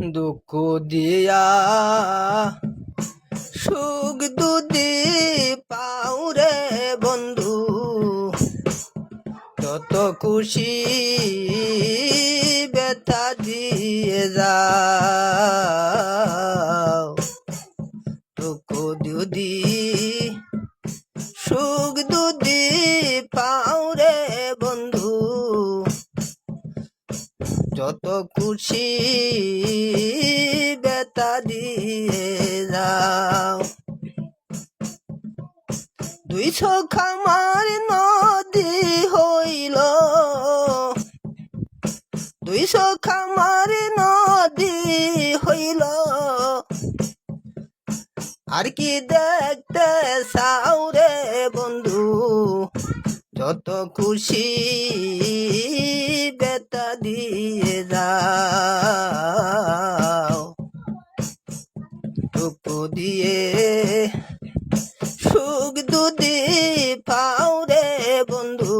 দুঃখ দিয়া সুখ দুদি পাউরে বন্ধু। যত খুশি ব্যথা দিয়ে যাও। দুঃখ দুদি সুখ দুদি পাউরে বন্ধু। যত খুশি বেতা দিয়ে যাও। দুইশো খামার নদী হইল। দুইশো খামার নদী হইল। আর কি দেখতে সাউরে বন্ধু? যত খুশি বেতা দিয়ে যাও। টুকু দিয়ে সুখ দুদি পাউরে বন্ধু।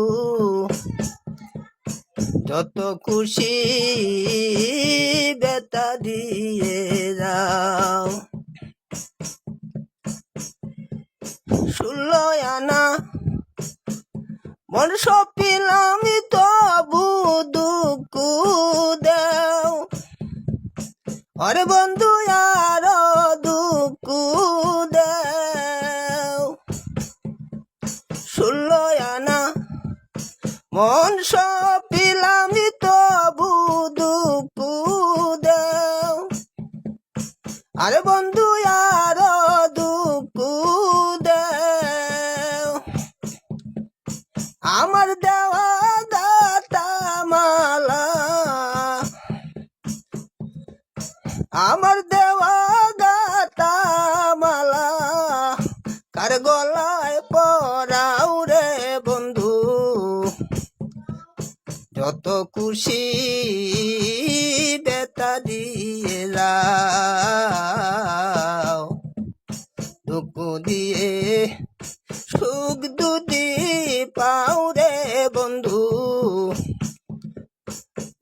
যত খুশি বেতা দিয়ে যাও। ষোলো আনা মন সপিলাম তবু দুঃখ দেও। আরে বন্ধু, আর দুঃখ দেও। ষোলো আনা, মন সপিলাম তবু দুঃখ দেও। আরে বন্ধু আর আমার দেওয়া গাতা মালা কার গলায় পরাও রে বন্ধু? যত খুশি বেতা দিয়ে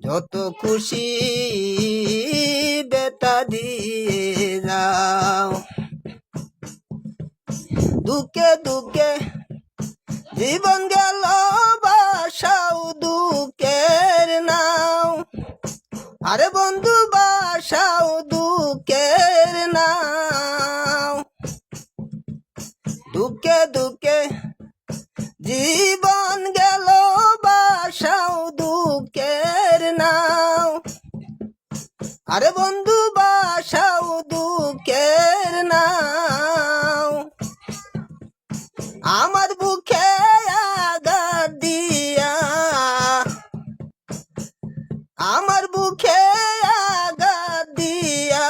যত খুশি বেতা দিয়ে যাও। দুঃখে দুঃখে জীবন গেল, বাসাও দুঃখের নাও। আরে বন্ধু, বাসাও দুঃখের নাও। দুঃখে দুঃখে জীবন গেল, বাসাও দুঃখের আরে বন্ধু বাসাও দুঃখের নাও। আমার বুকে আঘাত দিয়া। আমার বুকে আঘাত দিয়া।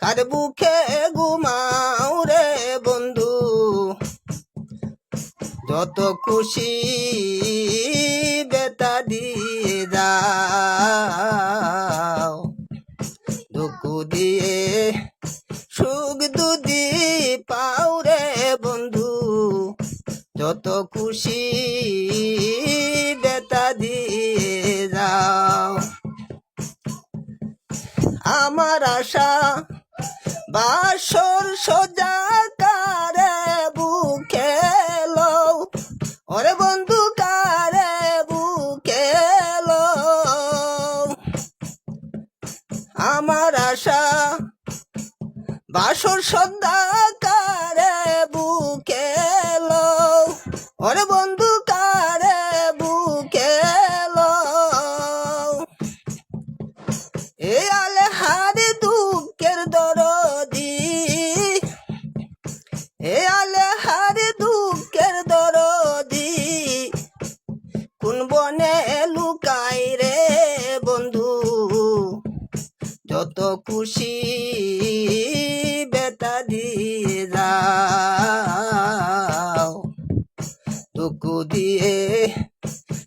কার বুকে ঘুমাও রে বন্ধু? যত খুশি বেতা দিয়ে যাও যত খুশি বেতা দিয়ে যাও। আমার আশা বাসর সোজা কারে বুকে লও। ওরে বন্ধু, কারে বুকে লও। আমার আশা বাসর সন্ধ্যা কোন বনে লুকাই রে বন্ধু? যত খুশি বেতা দিয়ে যাও। দুঃখ দিয়ে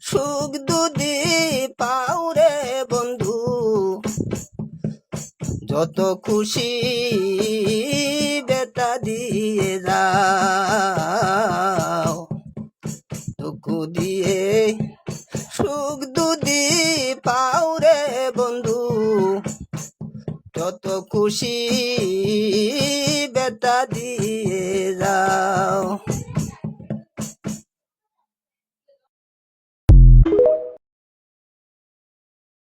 সুখ দুদি পাও রে বন্ধু। যত খুশি বেতা দিয়ে যাও। দুঃখ দিয়ে সুখ দুদি পাও রে বন্ধু। যত খুশি বেতা দি